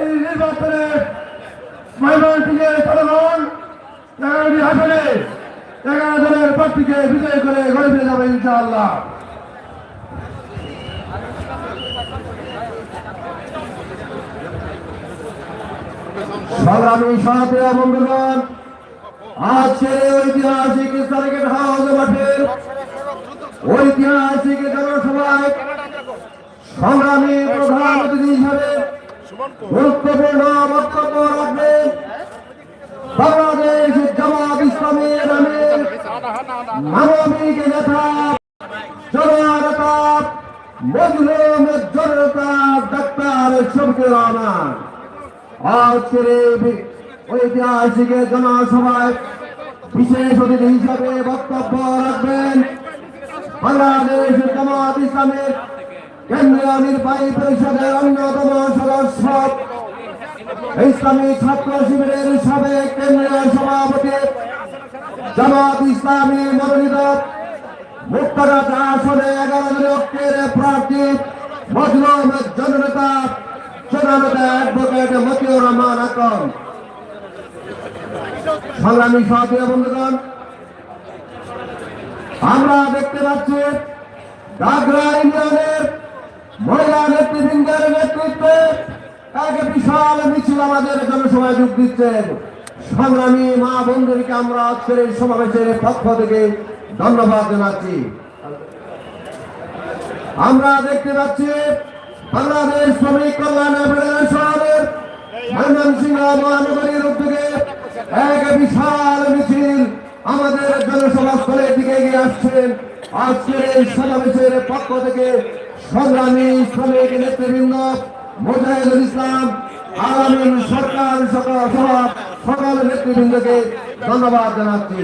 এই নির্বাচনে ময়মনসিংহের জনগণ এগারোটি আসনে এগারো জনের প্রার্থীকে বিজয় করে ঘরে ফিরে যাবে ইনশাআল্লাহ। ঐতিহাসিক সার্কিট হাউস মাঠের ঐতিহাসিক জনসভায় সংগ্রামী প্রধান অতিথি হিসাবে গুরুত্বপূর্ণ বক্তব্য রাখবেন বাংলাদেশ জামাত ইসলামের আমির মানবিক নেতা জননেতা মজলুম জনতা ডাক্তার শফিকুর রহমান। আজকের এই ঐতিহাসিক জনসভায় বিশেষ অতিথি হিসাবে বক্তব্য রাখবেন বাংলাদেশ জামাত ইসলামের কেন্দ্রীয় নির্বাহী পরিষদের অন্যতম সদস্য ইসলামী ছাত্র শিবিরের সাবেক কেন্দ্রীয় সভাপতি জামাত ইসলামী মনোনীত মুক্তরাজ আসনে এগারো লক্ষের প্রার্থী মজলুম জননেতা আমরা দেখতে পাচ্ছি গাগরা ইউনিয়নের মহিলা নেতৃবৃন্দের নেতৃত্বে এক বিশাল মিছিল আমাদের জনসভায় যোগ দিচ্ছেন। সংগ্রামী মা বন্ধুকে আমরা আজকের এই সমাবেশের পক্ষ থেকে ধন্যবাদ জানাচ্ছি। আমরা দেখতে পাচ্ছি বাংলাদেশ শ্রমিক কল্যাণ ফেডারেশনের ময়মনসিংহ মহানগরীর উদ্যোগে এক বিশাল মিছিল আমাদের জনসভা স্থলের দিকে এগিয়ে আসছেন আজকের এই সমাবেশের পক্ষ থেকে সংগ্রামী শ্রমিক নেতৃবৃন্দ, মুজাহিদুল ইসলাম, আলামিন সরকার সকল সহ সকল নেতৃবৃন্দকে ধন্যবাদ জানাচ্ছি।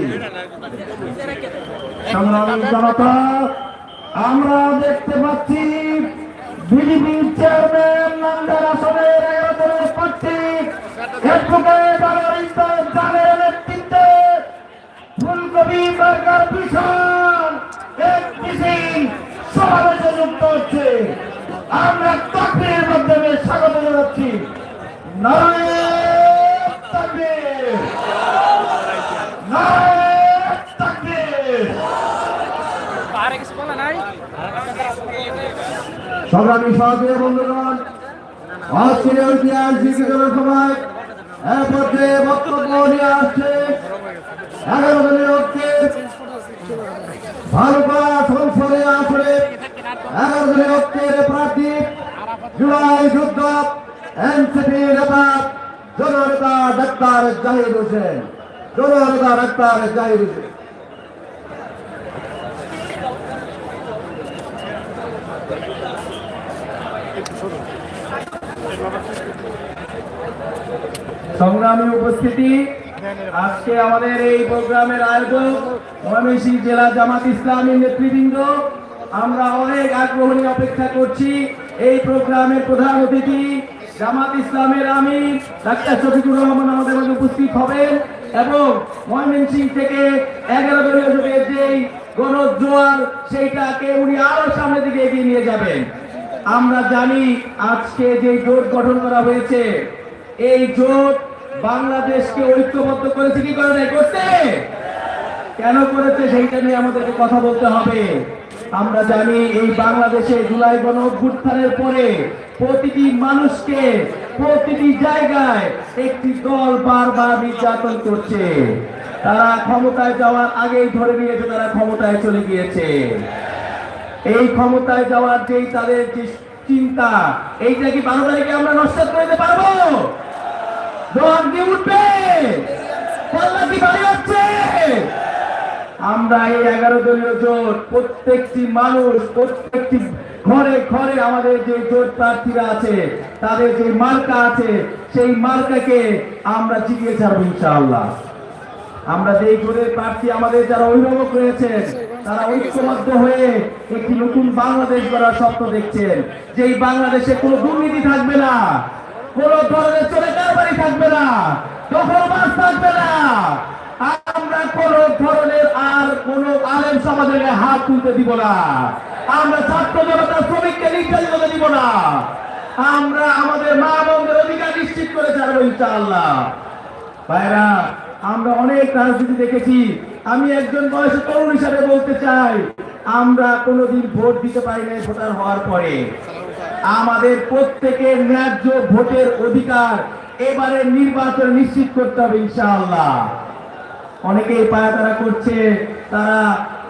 সংগ্রামী জনতা, আমরা দেখতে পাচ্ছি বিজেপি চেয়ারম্যান নান্দার আসনের এগারো প্রার্থী নেতৃত্বে ফুলকপি সরকার ভীষণ এক সমাবেশে যুক্ত হচ্ছে। আমরা তকবিরের মাধ্যমে স্বাগত জানাচ্ছি। সংগ্রামী সহযোগী বন্ধুগণ আজকের ঐতিহাসিক জনসভায় এক পর্যায়ে বক্তব্য নিয়ে আসছে। এগারো জনের ভালুকা সংসদে আসলে এগারো জনের ঐক্যের প্রার্থী জুলাই যুদ্ধ এনসিপি নেতা, জননেতা ডাক্তার জাহিদ হোসেন। জননেতা ডাক্তার জাহিদ হোসেন। সংগ্রামী উপস্থিতি আজকে আমাদের এই প্রোগ্রামের আয়োজক ময়মনসিংহ জেলা জামাত ইসলামী নেতৃবৃন্দ। আমরা অনেক আগ্রহ নিয়ে অপেক্ষা করছি। এই প্রোগ্রামের প্রধান অতিথি জামাত ইসলামের আমির ডাক্তার শফিকুর রহমান আমাদের মধ্যে উপস্থিত হবেন এবং ময়মনসিংহ থেকে এগারো দলীয় জোটের যেই গণজোয়ার সেইটাকে উনি আরও সামনের দিকে এগিয়ে নিয়ে যাবেন। আমরা জানি আজকে যে জোট গঠন করা হয়েছে, এই জোট বাংলাদেশকে ঐক্যবদ্ধ করেছে কি করে নাই? করছে। কেন করেছে সেইটা নিয়ে আমাদেরকে কথা বলতে হবে। আমরা জানি এই বাংলাদেশে জুলাই গণ অভ্যুত্থানের পরে প্রতিটি মানুষকে প্রতিটি জায়গায় একটি দল বারবার নির্যাতন করছে। তারা ক্ষমতায় যাওয়ার আগেই ধরে নিয়েছে, তারা ক্ষমতায় চলে গিয়েছে। এই ক্ষমতায় যাওয়ার যেই তাদের যে চিন্তা, এইটা কি বারো তারিখে আমরা নষ্ট করে দিতে পারব? দোয়ার দিয়ে উঠবে। পাল্লা কি বাড়ি হচ্ছে আমরা এই এগারো দলীয় জোট, প্রত্যেকটি মানুষ, প্রত্যেকটি ঘরে ঘরে আমাদের যে জোট প্রার্থীরা আছে, তাদের যে মার্কা আছে, সেই মার্কাকে আমরা জিতিয়ে ছাড়বো ইনশাআল্লাহ। আমরা জোরের প্রার্থী আমাদের যারা অভিভাবক তারা ঐক্যবদ্ধ হয়ে একটি নতুন বাংলাদেশ গড়ার স্বপ্ন দেখছেন। যেই বাংলাদেশে কোনো দুর্নীতি থাকবে না কোন ধরনের চলে কারবারি থাকবে না দখলবাজ থাকবে না। আমরা কোন ধরনের আর কোন আলেম সমাজের হাত তুলতে দিব না। আমরা ছাত্র জনতা শ্রমিককে নির্যাতিত দিব না। আমরা আমাদের মা বোনদের অধিকার নিশ্চিত করে ছাড়বো, ইনশাআল্লাহ। ভাইরা আমরা অনেক রাজনীতি দেখেছি। আমি একজন বয়সে তরুণ হিসাবে বলতে চাই, আমরা কোনোদিন ভোট দিতে পারি নাই ভোটার হওয়ার পরে। আমাদের প্রত্যেকের ন্যায্য ভোটের অধিকার এবারে নির্বাচন নিশ্চিত করতে হবে, ইনশাআল্লাহ। অনেকেই পায়াতারা করছে, তারা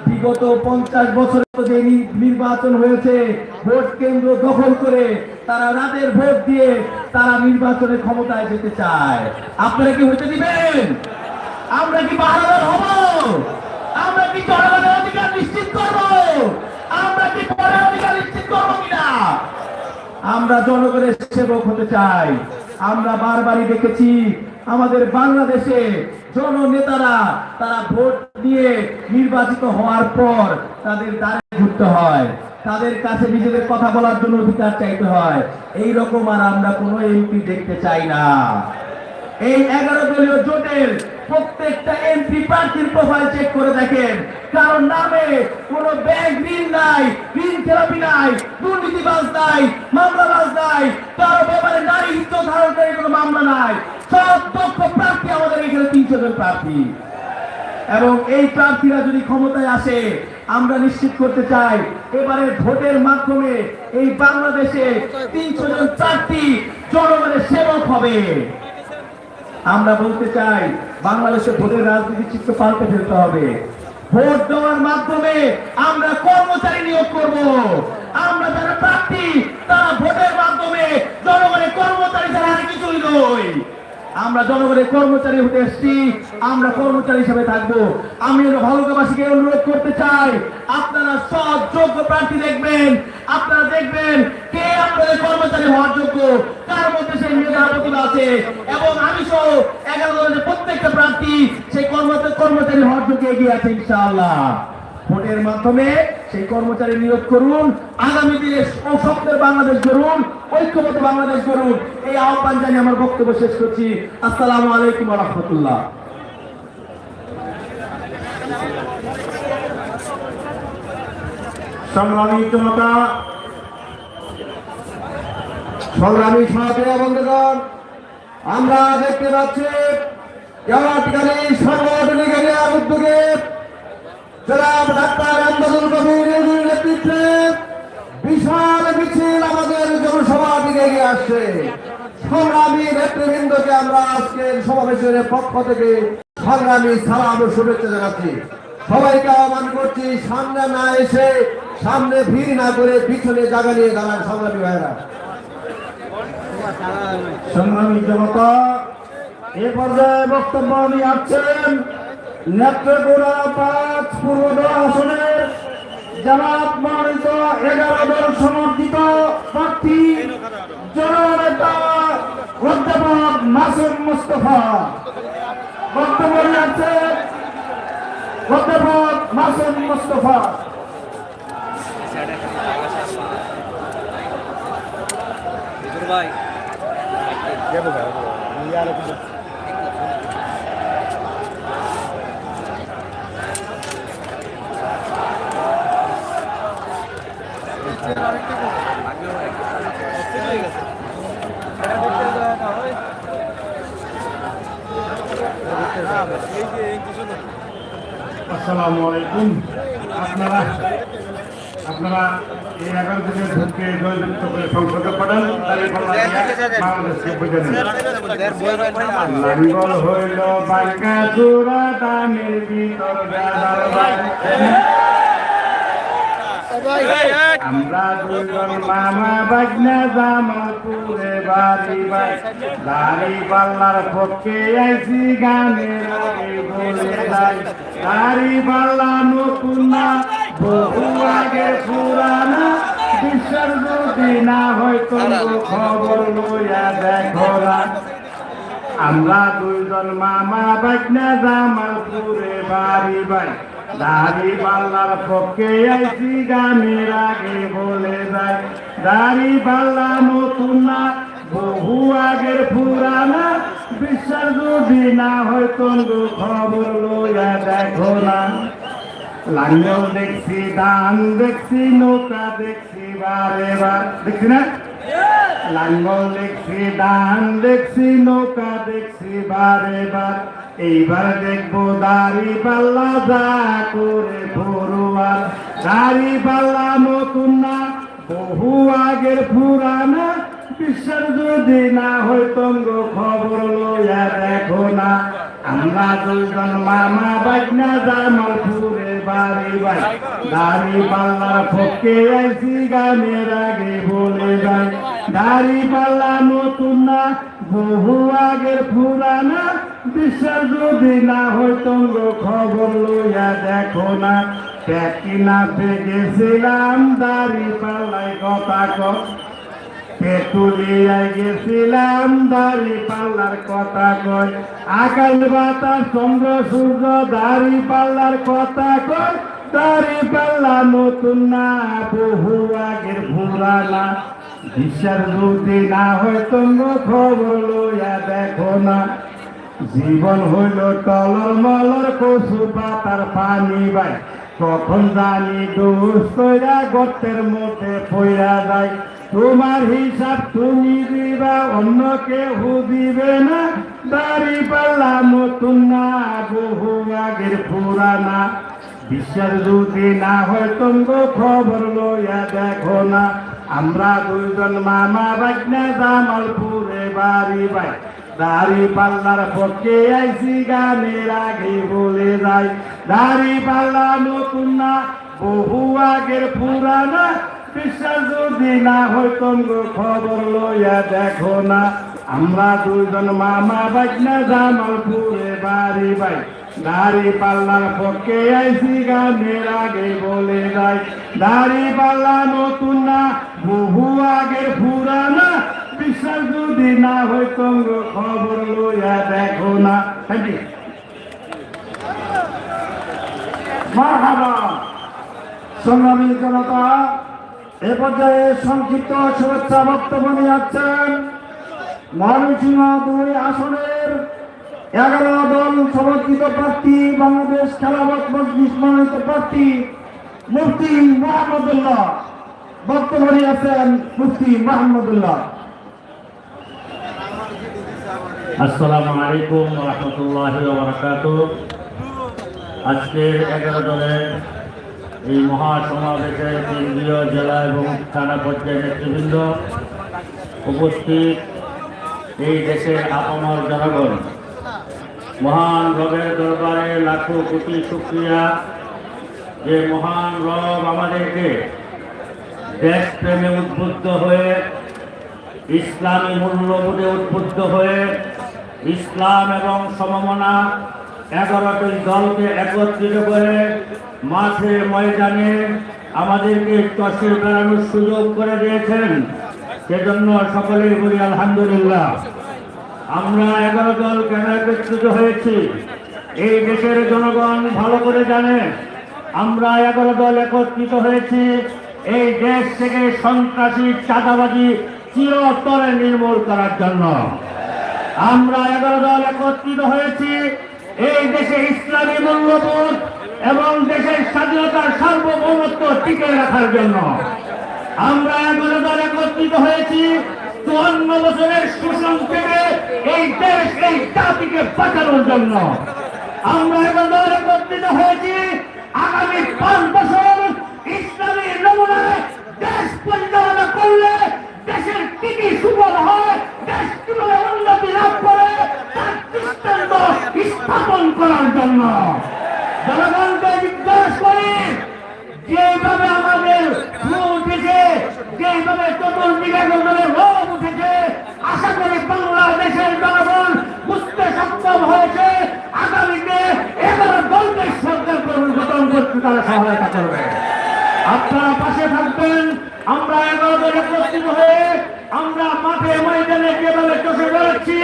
বিগত পঞ্চাশ বছর যে নির্বাচন হয়েছে, ভোট কেন্দ্র দখল করে তারা রাতের ভোট দিয়ে তারা নির্বাচনে ক্ষমতায় যেতে চায়। আপনারা কি হতে দিবেন? আমরা কি বাহাদার হব? আমরা কি জনগণের অধিকার নিশ্চিত করব? আমরা কি পরের অধিকার নিশ্চিত করব কিনা? আমরা জনগণের সেবক হতে চাই। আমরা বারবারই দেখেছি আমাদের বাংলাদেশে জননেতারা তারা ভোট দিয়ে নির্বাচিত হওয়ার পর তাদের দ্বারে ঘুরতে হয়। তাদের কাছে নিজেদের কথা বলার জন্য অধিকার চাইতে হয়। এই রকম আর আমরা কোনো এমপি দেখতে চাই না। এই এগারো দলীয় জোটের প্রত্যেকটা এমপি প্রার্থীর প্রোফাইল চেক করে দেখেন। কারণ নামে কোনো ব্যাংক ঋণ নাই, ঋণ খেলাপি নাই, দুর্নীতিবাজ নাই, মামলাবাজ নাই, কারও ব্যাপারে নারী হিত ধারণকারী কোনো মামলা নাই। সব দক্ষ প্রার্থী আমাদের এখানে তিনশো জন প্রার্থী। এবং এই প্রার্থীরা যদি ক্ষমতায় আসে, আমরা নিশ্চিত করতে চাই, এবারে ভোটের মাধ্যমে এই বাংলাদেশে তিনশো জন প্রার্থী জনগণের সেবক হবে। আমরা বলতে চাই বাংলাদেশে ভোটের রাজনীতি চিত্র পাল্টে ফেলতে হবে। ভোট দেওয়ার মাধ্যমে আমরা কর্মচারী নিয়োগ করব। আমরা যারা প্রার্থী, তারা ভোটের মাধ্যমে জনগণের কর্মচারী ছাড়া আর কিছুই নই। আমরা জনগণের কর্মচারী হতে এসেছি, আমরা কর্মচারী হিসেবে থাকব। আমি ভালুকাবাসীকে অনুরোধ করতে চাই, আপনারা সব যোগ্য প্রার্থী দেখবেন, আপনারা দেখবেন কে আপনাদের কর্মচারী হওয়ার যোগ্য, কার মধ্যে সেই মেধা প্রতিভা আছে। এবং আমি সহ এগারো প্রত্যেকটা প্রার্থী, সেই কর্মচারী হওয়ার যোগ্য এগিয়ে আছে, ইনশাআল্লাহ। ভোটের মাধ্যমে সেই কর্মচারী নিয়োগ করুন। আগামী দিনে স্বপ্নের বাংলাদেশ গড়ুন, ঐক্যবদ্ধ বাংলাদেশ গড়ুন। এই আহ্বান জানিয়ে আমার বক্তব্য শেষ করছি। আসসালামু আলাইকুম রহমতুল্লাহ। সংগ্রামী জনতা সংগ্রামী সাথে বন্ধুগণ, আমরা দেখতে পাচ্ছি সাংগঠনিক উদ্যোগে আন্দোলন কবির বিশাল মিছিল আমাদের জনসভা দিকে আসছে। সংগ্রামী নেতৃবৃন্দকে আমরা আজকের সমাবেশের পক্ষ থেকে সংগ্রামী সালাম ও শুভেচ্ছা জানাচ্ছি। সবাইকে আহ্বান করছি, সামনে না এসে সামনে ভিড় না করে পিছনে জায়গা নিয়ে দাঁড়ান সংগ্রামী ভাইরা সংগ্রামী জনতা, এ পর্যায়ে বক্তব্য নিয়ে আসছেন নেত্রকোনা পাঁচ পূর্বদল আসনের জামাত মনোনীত এগারো দল সমর্থিত প্রার্থী জননেতা অধ্যাপক মাসুম মুস্তফা। বক্তব্য আসছেন অধ্যাপক মাসুম মুস্তফা। ভাই। আসসালামু আলাইকুম আপনারা আপনারা এই এগারো দিনের ভোটকে জয়যুক্ত করে সংসদে পাঠান বাংলাদেশকে বুঝে হইল আমরা দুজন মামা বাগনা জামালপুরে বাড়ি বাই দাড়ি পাল্লার পক্ষে আইছি গানের আগে বলে যাই। দাড়ি পাল্লা নতুন না বহু আগে পুরানা। বিশ্বের যদি না হয়তো খবর লইয়া দেখো না। আমরা দুইজন মামা বাগনা জামালপুরে বাড়ি বাই দাড়ি পাল্লার পক্ষে আইছি গানের আগে বলে যায়। দাড়ি পাল্লা নতুন না, বহু আগের পুরানা। বিশ্বাস যদি না হয় তন্দু খবর লইয়া দেখো না। লাঙ্গল দেখছি ধান দেখছি, নৌকা দেখছি, বারে বার। দেখছি না? লাঙ্গল দেখছি ধান দেখছি, নৌকা দেখছি, বারে বার। এইবার দেখব দাড়ি পাল্লা যা করে ভরুয়ার দাড়ি পাল্লা নতুন না, বহু আগের পুরানা। বিশ্বের যদি না হয় তঙ্গ খবর লইয়া দেখো না। আমরা দুজন মামা বাইনা জামালপুরে বাড়ি বাই। দাড়ি পাল্লার পক্ষে আইসি গানের আগে বলে যায় দাড়ি পাল্লা নতুন না, বহু আগের পুরানা। বিশ্বের যদি না হয় তঙ্গ খবর লইয়া দেখো না। প্যাকিনা গেছিলাম দাড়ি পাল্লাই কথা কর পেটুলিয়ায় গেছিলাম, দাড়ি পাল্লার কথা কয়। আকাশ বাতাস, চন্দ্র সূর্য, দাড়ি পাল্লার কথা কয়। দাড়ি পাল্লা নতুন না, বহু আগের পুরানা। বিশ্বাস যদি না হয় তঙ্গ খবর লইয়া দেখো না। জীবন হইল টলর মলর, কচু পাতার পানি বাই। কখন জানি কইরা গর্তের মধ্যে পইরা যায়। তোমার হিসাব তুমি দিবা, অন্য কেউ দিবে না। দাড়ি পাল্লা নতুন না, বহু আগের পুরানা। বিশ্বাস যদি না হয় তঙ্গ খবর লইয়া দেখো না। আমরা দুইজন মামা বাগনা জামালপুরে বাড়ি বাই। দাড়ি পাল্লার পক্ষে আইসি গানের আগে বলে যাই দাড়ি পাল্লা নতুন না, বহু আগের পুরানা। বিশ্বাস যদি না তঙ্গ খবর লইয়া দেখো না। আমরা দুজন মামা বাগনা জামালপুরে বাড়ি বাই। দাড়ি পাল্লার পক্ষে আইসি গানের আগে বলে যাই দাড়ি পাল্লা নতুন না, বহু আগের পুরানা। বিশ্বাস যদি না হয় তঙ্গ খবর লইয়া দেখো না। মারহাবা। সংগ্রামী জনতা, এ পর্যায়ে সংক্ষিপ্ত শুভেচ্ছা বক্তব্য নিয়ে যাচ্ছেন ময়মনসিংহ দুই আসনের এগারো দল সমর্থিত প্রার্থী, বাংলাদেশ খেলাবত মজলিস মনোনীত প্রার্থী মুফতি মোহাম্মদুল্লাহ। বক্তব্য নিয়ে আছেন মুফতি মোহাম্মদুল্লাহ। আসসালামু আলাইকুম রহমতুল্লাহ বারকাত আজকে এগারো দলের এই মহাসমাবেশে কেন্দ্রীয় জেলা এবং থানা পর্যায়ের নেতৃবৃন্দ উপস্থিত এই দেশের আপনার জনগণ। মহান রবের দরবারে লাখো কোটি শুক্রিয়া। যে মহান রব আমাদেরকে দেশ দেশপ্রেমে উদ্বুদ্ধ হয়ে, ইসলামী মূল্যবোধে উদ্বুদ্ধ হয়ে ইসলাম এবং সমমনা এগারোটি দলকে একত্রিত করে মাঠে ময়দানে আমাদেরকে চষে বেড়ানোর সুযোগ করে দিয়েছেন। সেজন্য সকলেই বলি আলহামদুলিল্লাহ। আমরা এগারো দল কেন একত্রিত হয়েছি? এই দেশের জনগণ ভালো করে জানে, আমরা এগারো দল একত্রিত হয়েছি। এই দেশ থেকে সন্ত্রাসী, চাঁদাবাজি চিরতরে নির্মূল করার জন্য। আমরা এগারো দল একত্রিত হয়েছি। এই দেশে ইসলামী মূল্যবোধ এবং দেশের স্বাধীনতার সার্বভৌমত্ব টিকে রাখার জন্য। আমরা এগারো দল একত্রিত হয়েছি। চুয়ান্ন বছরের শোষণ থেকে এই দেশ এই জাতিকে বাঁচানোর জন্য। আমরা এগারো দল একত্রিত হয়েছি। আগামী পাঁচ বছর ইসলামী নমুনায় দেশ পরিচালনা করলে দেশের কি কি সুফল হয় স্থাপন করার জন্য। জনগণকে জিজ্ঞাসা করি, যেভাবে আমাদের ফ্লু উঠেছে, যেভাবে উঠেছে, আশা করি বাংলাদেশের জনগণ বুঝতে সক্ষম হয়েছে, আগামীতে এগারো দলকে সরকার সহায়তা করবে। আপনারা পাশে থাকবেন, আমরা এগারো একত্রিত হয়ে আমরা মাঠে ময়দানে যেভাবে চষে বেড়াচ্ছি,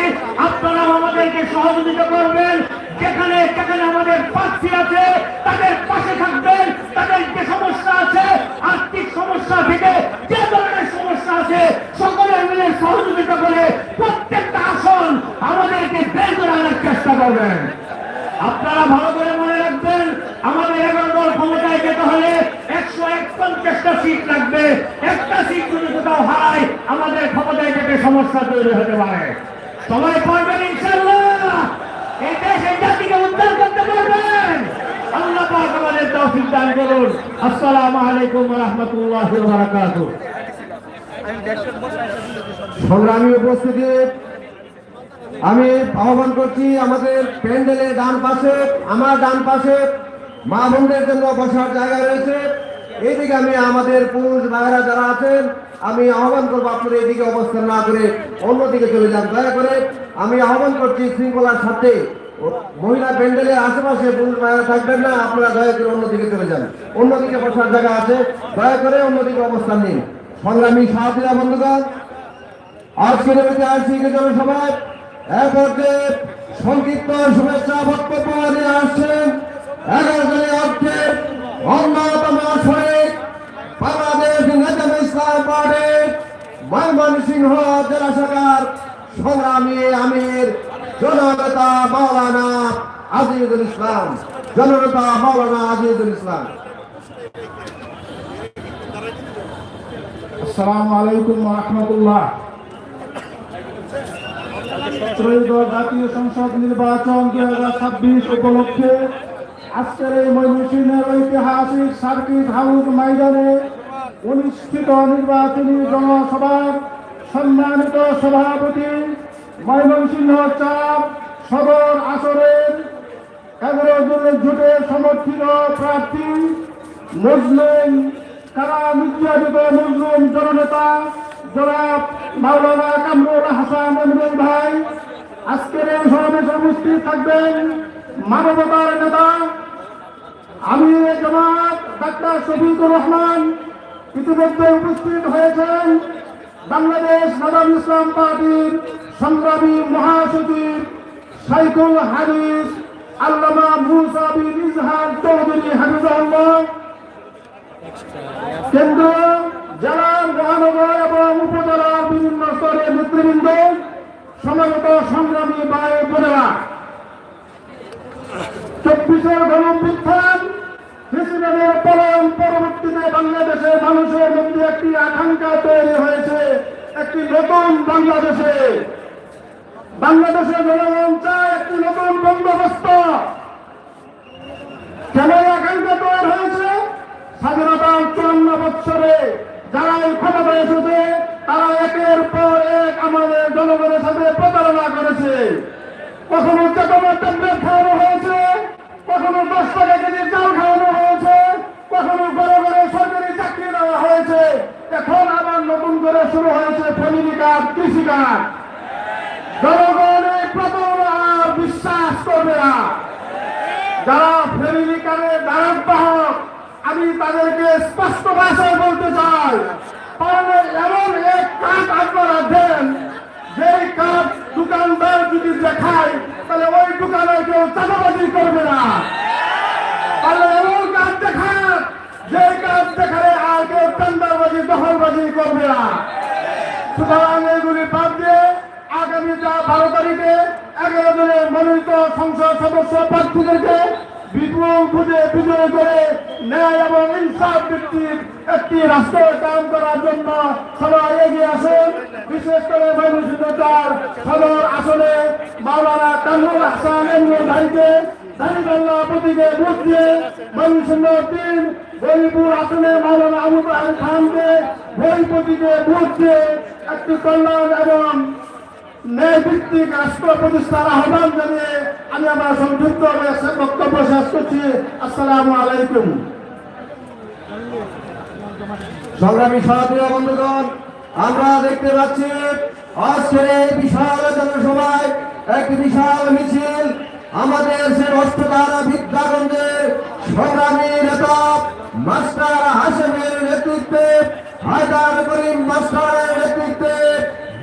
আপনারা আমাদেরকে সহযোগিতা করবেন। যেখানে যেখানে আমাদের প্রার্থী আছে, তাদের পাশে থাকবেন, তাদের যে সমস্যা আছে, আর্থিক সমস্যা থেকে যে ধরনের সমস্যা আছে, সকলে মিলে সহযোগিতা করে প্রত্যেকটা আসন আমাদেরকে বের করে আনার চেষ্টা করবেন। আপনারা ভালো করে মনে রাখবেন, আমাদের এগারো দল ক্ষমতায় যেতে হলে একপঞ্চাশটা সিট লাগবে, একটা সিট যদি কোথাও হারায় আমাদের ক্ষমতায় যেতে সমস্যা তৈরি হতে পারে। সময় পড়বেন ইনশাল্লাহ জাতিকে উদ্ধার করতে পারবেন। আল্লাহ পাক আমাদের তৌফিক দান করুন। আসসালামু আলাইকুম ওয়া রাহমাতুল্লাহি ওয়া বারাকাতুহু সংগ্রামী উপস্থিতি, আমি আহ্বান করছি আমাদের প্যান্ডেলের ডান পাশে, আমার ডান পাশে মা বোনদের জন্য বসার জায়গা রয়েছে। এইদিকে আমি আমাদের পুরুষ ভাইয়েরা যারা আছেন, আমি আহ্বান করব আপনারা এদিকে অবস্থান না করে অন্যদিকে চলে যান। দয়া করে আমি আহ্বান করছি শৃঙ্খলার সাথে। মহিলা প্যান্ডেলের আশেপাশে পুরুষ ভাইয়েরা থাকবেন না, আপনারা দয়া করে অন্যদিকে চলে যান। অন্যদিকে বসার জায়গা আছে। দয়া করে অন্যদিকে অবস্থান নিন। সংগ্রামী সাহায্যরা, বন্ধুগণ আজকের ঐতিহাসিক জনসভায় এক পর্যায়ে সংক্ষিপ্ত শুভেচ্ছা, বক্তব্য আসছেন। এগারো জনের অর্থের অন্যতম শরীর বাংলাদেশ নেতাম ইসলাম পার্টির ময়মনসিংহ জেলা শাখার সংগ্রামী আমির, জননেতা মাওলানা আজিজুল ইসলাম, জননেতা মাওলানা আজিজুল ইসলাম। আসসালামু আলাইকুম রাহমাতুল্লাহ। ত্রয়োদশ জাতীয় সংসদ নির্বাচন দুই হাজার ছাব্বিশ উপলক্ষে আজকের এই ময়মনসিংহের ঐতিহাসিক সার্কিট হাউস ময়দানে অনুষ্ঠিত নির্বাচনী জনসভার সম্মানিত সভাপতি ময়মনসিংহ চাপ সদর আসরের এগারো জনের জোটের সমর্থিত প্রার্থী মুসলিম কারা নির্যাতিত মুসলিম জননেতা জনাব মাওলানা কামরুল হাসান এমরুল ভাই। আজকের এই সমাবেশে উপস্থিত থাকবেন মানবতার নেতা আমি জনাব ডাক্তার শফিকুর রহমান ইতিমধ্যে উপস্থিত হয়েছেন বাংলাদেশ নাদাম ইসলাম পার্টির সংগ্রামী মহাসচিব সাইকুল হারিস আল্লামা মুসা বিন ইজহার চৌধুরী হাফিজাহুল্লাহ। কেন্দ্র, জেলা, মহানগর এবং উপজেলার বিভিন্ন স্তরের নেতৃবৃন্দ সমাগত সংগ্রামী বায়ু বোনেরা। চব্বিশের গণবিত্থান প্রেসিডেন্টের পলায়ন পরবর্তীতে বাংলাদেশের মানুষের মধ্যে একটি আকাঙ্ক্ষা তৈরি হয়েছে, একটি নতুন বাংলাদেশে। বাংলাদেশের জনগণ চায় একটি নতুন বন্দোবস্ত। কেন আকাঙ্ক্ষা তৈরি হয়েছে? স্বাধীনতার চুয়ান্ন বৎসরে যারা এই ক্ষমতায় এসেছে তারা একের পর এক আমাদের জনগণের সাথে প্রতারণা করেছে। কখনো চেতনা ট্যাবলেট খাওয়ানো হয়েছে কখনো দশ টাকা কেজি চাল খাওয়ানো হয়েছে, কখনো ঘরে ঘরে সরকারি চাকরি দেওয়া হয়েছে। এখন আবার নতুন করে শুরু হয়েছে ফ্যামিলি কার্ড কৃষি কার্ড জনগণ এই বিশ্বাস করবে না। যারা ফ্যামিলি কার্ডের দ্বারক বাহক আমি তাদেরকে স্পষ্ট ভাষায় বলতে চাই এমন এক কাজ আপনারা দেন যে কাজ দোকানদার যদি দেখায় দোকানে কেউ চাঁদাবাজি করবে না। আল্লাহ এমন কাজ দেখান, যে কাজ দেখালে আর কেউ চান্দাবাজি দখলবাজি করবে না। সুতরাং এগুলি বাদ দিয়ে আগামী যা বারো তারিখে এগারো জনের মনোনীত সংসদ সদস্য প্রার্থীদেরকে বিপুল খুঁজে বিজয় করে ন্যায় এবং ইনসাফ ভিত্তিক একটি রাষ্ট্র কাম করার জন্য সবাই এগিয়ে আসেন। বিশেষ করে চার সদর আসনে মাওলানা কামরুল হাসান এমরুল ভাইকে দাঁড়িপাল্লা প্রতীকে ভোট দিয়ে। ময়মনসিংহ তিন গরিপুর আসনে মাওলানা আবু খানকে ভোট প্রতীকে ভোট একটি কল্যাণ এবং ন্যায় ভিত্তিক রাষ্ট্র প্রতিষ্ঠার আহ্বান জানিয়ে আমি আমার সংযুক্ত বক্তব্য শেষ করছি। আসসালামু আলাইকুম। সংগ্রামী সাথীরা বন্ধুগণ, আমরা দেখতে পাচ্ছি, আজকের এই বিশাল জনসভায় একটি বিশাল মিছিল আমাদের সে অষ্টধারা বিদ্যাগঞ্জের সংগ্রামী নেতা মাস্টার হাসেমের নেতৃত্বে, হায়দার করিম মাস্টারের নেতৃত্বে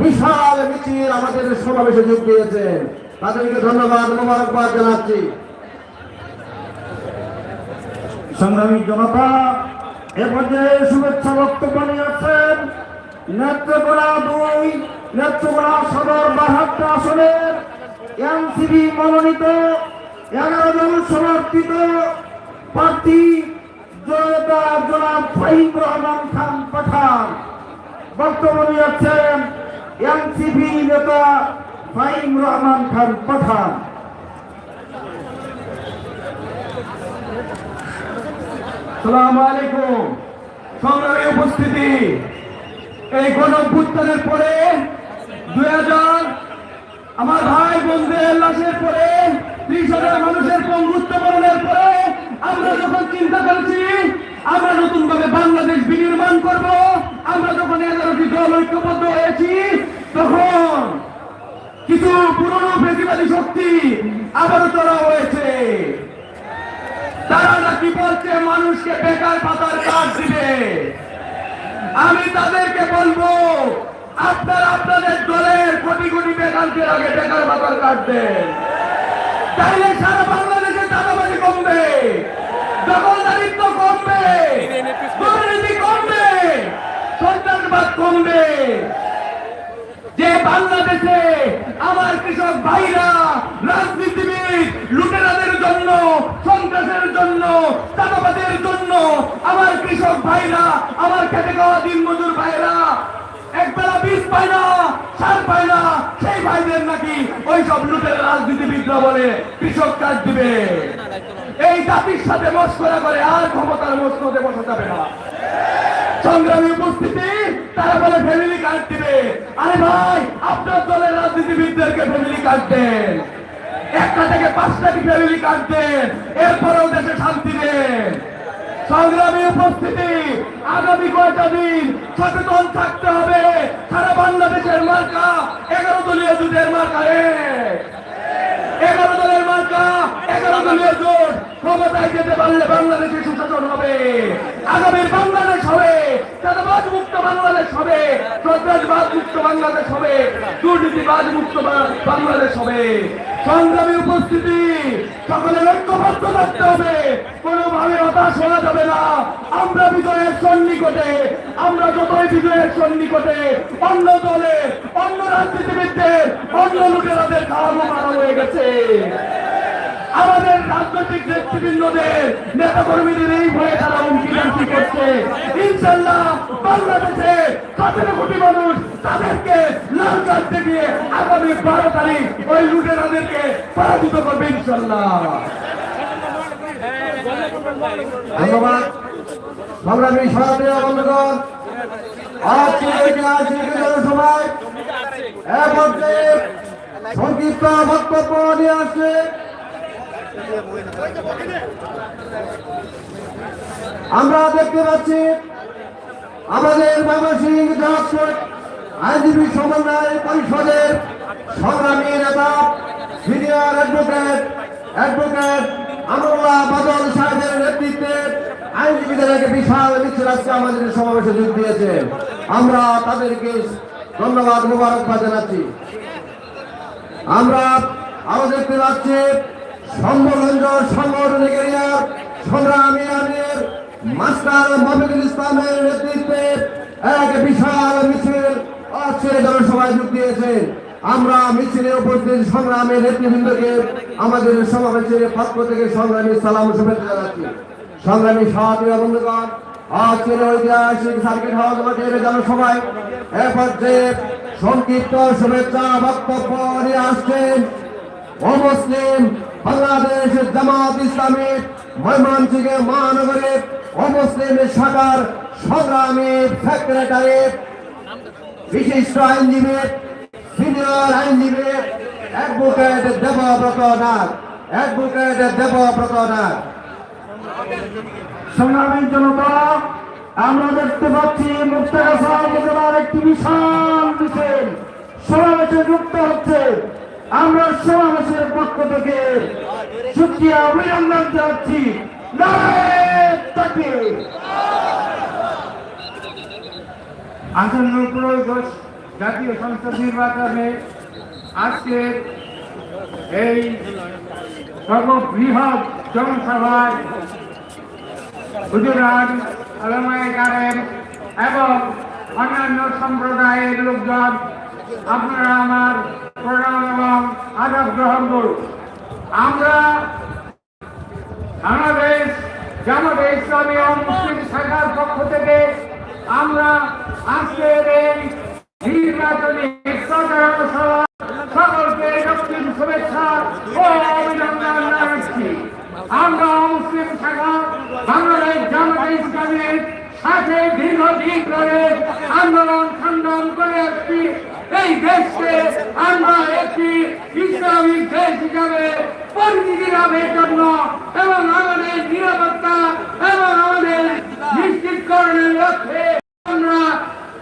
বিশাল মিছিল আমাদের সমাবেশে যোগ দিয়েছেন তাদেরকে ধন্যবাদ, মোবারকবাদ জানাচ্ছি। সংগ্রামী জনতা, এ পর্যায়ে শুভেচ্ছা বক্তব্য নিয়েছেন নেত্রকোনা দুই নেত্রকোনা সদর বাহাত্তর আসনের এনসিবি মনোনীত এগারো জন সমর্থিত প্রার্থী জয়তা জনাব ফাহিম রহমান খান পাঠান। বক্তব্য নিয়েছেন এনসিপি নেতা ফাহিম রহমান খান পাঠান সালাম আলাইকুম। সংগ্রামী উপস্থিতি, এই গণ পরে দুই হাজার, আমার ভাই বোনদের লাশের পরে, ত্রিশ হাজার মানুষের পঙ্গুত্ব পরে আমরা যখন চিন্তা করেছি আমরা নতুন ভাবে বাংলাদেশ বিনির্মাণ করব। আমরা যখন এগারোটি দল ঐক্যবদ্ধ হয়েছি, তখন কিছু পুরনো ফেসিবাদী শক্তি আবারও চড়া হয়েছে। তারা নাকি বলছে, মানুষকে বেকার পাতার কাজ দিবে। আমি তাদেরকে বলব, আপনারা আপনাদের দলের কোটি কোটি বেকারদের আগে বেকার পাতার কাজ দেন। তাইলে সারা বাংলাদেশে চাঁদাবাজি কমবে। দখলদারিত্ব কমবে। দুর্নীতি কমবে। সন্ত্রাসবাদ কমবে। যে বাংলাদেশে আমার কৃষক ভাইরা রাজনীতিবিদ লুটেরাদের জন্য সন্ত্রাসের জন্য চাঁদাবাদের জন্য আমার কৃষক ভাইরা আমার খেতে খাওয়া দিন মজুর ভাইরা একবেলা বীজ পায় না সার পায় না সেই ভাইদের নাকি ওই সব লুটের রাজনীতিবিদরা বলে কৃষক কাজ দিবে। এই জাতির সাথে মস্করা করে আর ক্ষমতার মস্কতে বসা যাবে না। সংগ্রামী উপস্থিতি, তারা বলে ফ্যামিলি কার্ড দিবে। আরে ভাই, আপনার দলের রাজনীতিবিদদেরকে ফ্যামিলি কার্ড দেন। একটা থেকে পাঁচটা কি ফ্যামিলি কার্ড দেন? এরপরেও দেশে শান্তি দেন সংগ্রামী উপস্থিতি, আগামী কয়টা দিন সচেতন থাকতে হবে? সারা বাংলাদেশের মার্কা, এগারো দলীয় দুধের মার্কা এক। এগারো দলের মার্কা, এগারো দলীয় জোট ক্ষমতায় যেতে পারলে বাংলাদেশে সুশাসন হবে। আগামীর বাংলাদেশ হবে চাঁদাবাজ মুক্ত বাংলাদেশ হবে, সন্ত্রাসবাদ মুক্ত বাংলাদেশ হবে, দুর্নীতিবাদ মুক্ত বাংলাদেশ হবে। সংগ্রামী উপস্থিতি, সকলের ঐক্যবদ্ধ থাকতে হবে। কোনোভাবে হতাশ হওয়া যাবে না। আমরা বিজয়ের সন্নিকটে, আমরা যতই বিজয়ের সন্নিকটে, অন্য দলে, অন্য রাজনীতিবিদদের, অন্য লোকেরাদের ধারণা মারা হয়ে গেছে। আমাদের রাজনৈতিক নেতৃবৃন্দদের নেতা কর্মীদের এই ভয়ে তারা হুমকি করছে ইনশাল্লাহ বাংলাদেশে সতেরো কোটি মানুষ তাদেরকে লাল কার্ড দেখিয়ে আগামী বারো তারিখ ওই লুটেরাদেরকে পরাজিত করবে ইনশাল্লাহ ধন্যবাদ। সংগ্রামী সরাসরি বন্ধুগণ সংক্ষিপ্ত বক্তব্য নিয়ে আসছে। আমরা দেখতে পাচ্ছি আমাদের ময়মনসিংহ আইনজীবী সমন্বয় পরিষদের সংগ্রামী নেতা senior advocate advocate Amrullah Badal সাহেবের নেতৃত্বে আইনজীবীদের এক বিশাল মিছিল আজকে আমাদের সমাবেশে যোগ দিয়েছে। আমরা তাদেরকে ধন্যবাদ মোবারকবাদ জানাচ্ছি। আমরা আরও দেখতে পাচ্ছি সম্বরঞ্জ সংগঠনিক এরিয়ার সংগ্রামী আমির ইসলামের এক বিশাল মিছিল আজকের জনসভায় যোগ দিয়েছেন আমরা মিছিলে উপস্থিত সংগ্রামী নেতৃবৃন্দকে আমাদের সমাবেশের পক্ষ থেকে সংগ্রামী সালাম শুভেচ্ছা জানাচ্ছি। সংগ্রামী সাথী বন্ধুগণ আজকের ঐতিহাসিক সার্কিট হাউস মাঠের জনসভায়। এ পর্যায়ে সংক্ষিপ্ত শুভেচ্ছা বক্তব্য নিয়ে আসছেন অমুসলিম বাংলাদেশ জামাত ইসলামী ময়মনসিংহের মহানগরের অমুসলিম শাখার সংগ্রামী সেক্রেটারি, বিশিষ্ট আইনজীবী, সিনিয়র আইনজীবী, অ্যাডভোকেট দেবব্রত নাথ অ্যাডভোকেট দেবব্রত নাথ সংগ্রামী জনতা, আমরা দেখতে পাচ্ছি মুক্তাগাছা উপজেলার একটি বিশাল মিছিল। সমাবেশে যুক্ত হচ্ছে আমরা সমাবেশের পক্ষ থেকে সুক্রিয়া অভিনন্দন তাকবীর। আসন্ন ত্রয়োদশ জাতীয় সংসদ নির্বাচনে আজকের এই সর্ববৃহৎ জনসভায় কারেন এবং অন্যান্য সম্প্রদায়ের লোকজন, আপনারা আমার প্রণাম এবং আদব গ্রহণ করুন। আমরা বাংলাদেশ জামাতে ইসলামী ও মুসলিম শাখার পক্ষ থেকে আমরা আজকের এই নির্বাচনী সকলকে দক্ষিণ শুভেচ্ছা ও অভিনন্দন জানাচ্ছি। আমরা মুসলিম শাখা বাংলাদেশ জামাতে ইসলামের সাথে দীর্ঘদিন ধরে আন্দোলন খণ্ডন করে আসছি। এই দেশকে আমরা একটি ইসলামিক দেশ হিসাবে পরিচিতি লাভের জন্য এবং আমাদের নিরাপত্তা এবং আমাদের নিশ্চিতকরণের লক্ষ্যে আমরা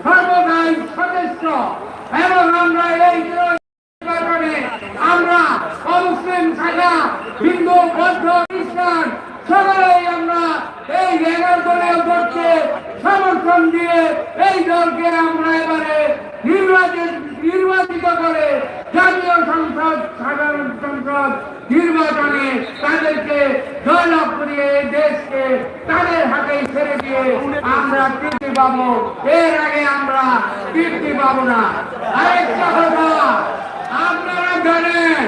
সর্বদাই সচেষ্ট এবং আমরা এই আমরা অমুসলিম শাখা হিন্দু, বৌদ্ধ, খ্রিস্টান সকলেই আমরা এই এগারো দলীয় দলকে সমর্থন দিয়ে এই দলকে আমরা এবারে নির্বাচিত নির্বাচিত করে জাতীয় সংসদ, সাধারণ সংসদ নির্বাচনে তাদেরকে জয়লাভ করিয়ে দেশকে তাদের হাতে ছেড়ে দিয়ে আমরা তৃপ্তি পাবো। এর আগে আমরা তৃপ্তি পাবো না। আরেকটা কথা, আপনারা জানেন,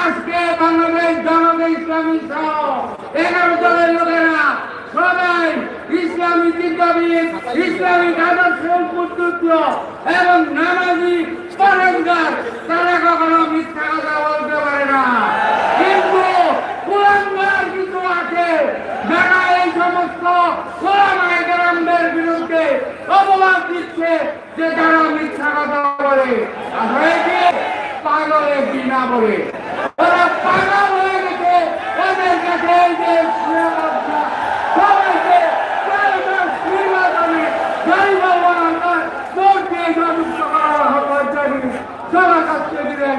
আজকে বাংলাদেশ জামাতে ইসলামী সহ এগারো দলের লোকেরা সবাই ইসলামী চিন্তাবিদ ইসলামী আদর্শ উদ্বুদ্ধ এবং নানাজি পরেশগার তারা কখনো মিথ্যা কথা বলতে পারে না। কিন্তু কিছু আছে। যারা এই সমস্ত কোরআনায় বিরুদ্ধে অপবাদ দিচ্ছে যে তারা মিথ্যা কথা বলে পাগলে বিনা বলে ওরা পাগল হয়ে গেছে ওদের কাছে এই যে নিরাপত্তা সবাইকে চারিবার নির্বাচনে জয় বাবা ভোট দিয়ে জয়যুক্ত করা হতো ইত্যাদি সবার কাছ থেকে বিদায়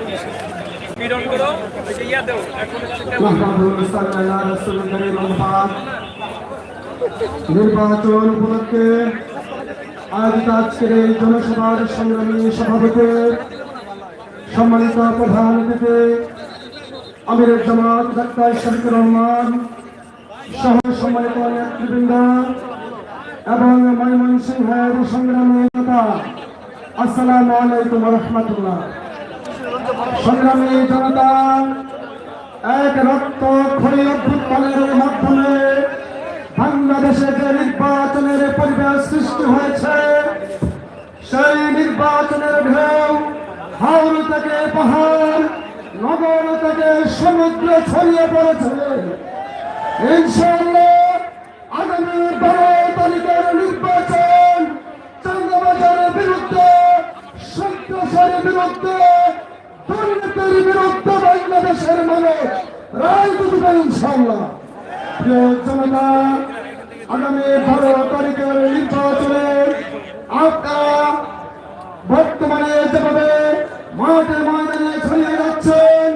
স্পিড অন করো ইয়া দেও। নির্বাচন উপলক্ষে আয়োজিত আজকের এই জনসভার সংগ্রামী সভাপতি, সম্মানিত প্রধান অতিথি আমিরের জামাত, ডাক্তার শফিকুর রহমান, সহ সম্মানিত নেতৃবৃন্দ এবং ময়মনসিংহের সংগ্রামী নেতা, আসসালামু আলাইকুম রহমতুল্লাহ। সংগ্রামী জনতা, এক রক্ত খড়ি অভ্যুত্থানের মাধ্যমে বাংলাদেশে যে নির্বাচনের পরিবেশ সৃষ্টি হয়েছে, সেই নির্বাচনের ঢেউ হাওর থেকে পাহাড়, নগর থেকে সমুদ্র ছড়িয়ে পড়েছে। ইনশাআল্লাহ আগামী বারো তারিখের নির্বাচন চাঙ্গাবাজারের বিরুদ্ধে, সন্ত্রাসের বিরুদ্ধে দুর্নীতির বিরুদ্ধে বাংলাদেশের মানুষ রায় দিবে ইনশাআল্লাহ। প্রিয় জনতা, আগামী বারো তারিখের নির্বাচনে আপনারা বর্তমানে যেভাবে মাঠে ময়দানে ছড়িয়ে যাচ্ছেন,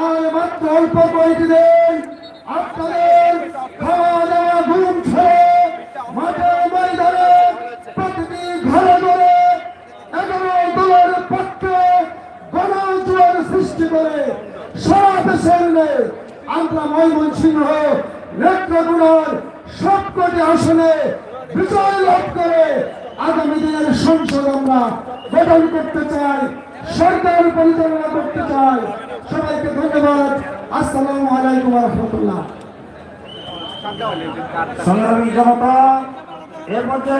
আর মাত্র অল্প কয়েকটি নেই আমরা ময়মনসিংহ নেত্রকোনার সবকটি আসনে বিজয় লাভ করে আগামী দিনের সংসদ আমরা গঠন করতে চাই সরকার পরিচালনা করতে চাই। সবাইকে ধন্যবাদ। আসসালামু আলাইকুম রহমতুল্লাহ। সংগ্রামী জনতা এর মধ্যে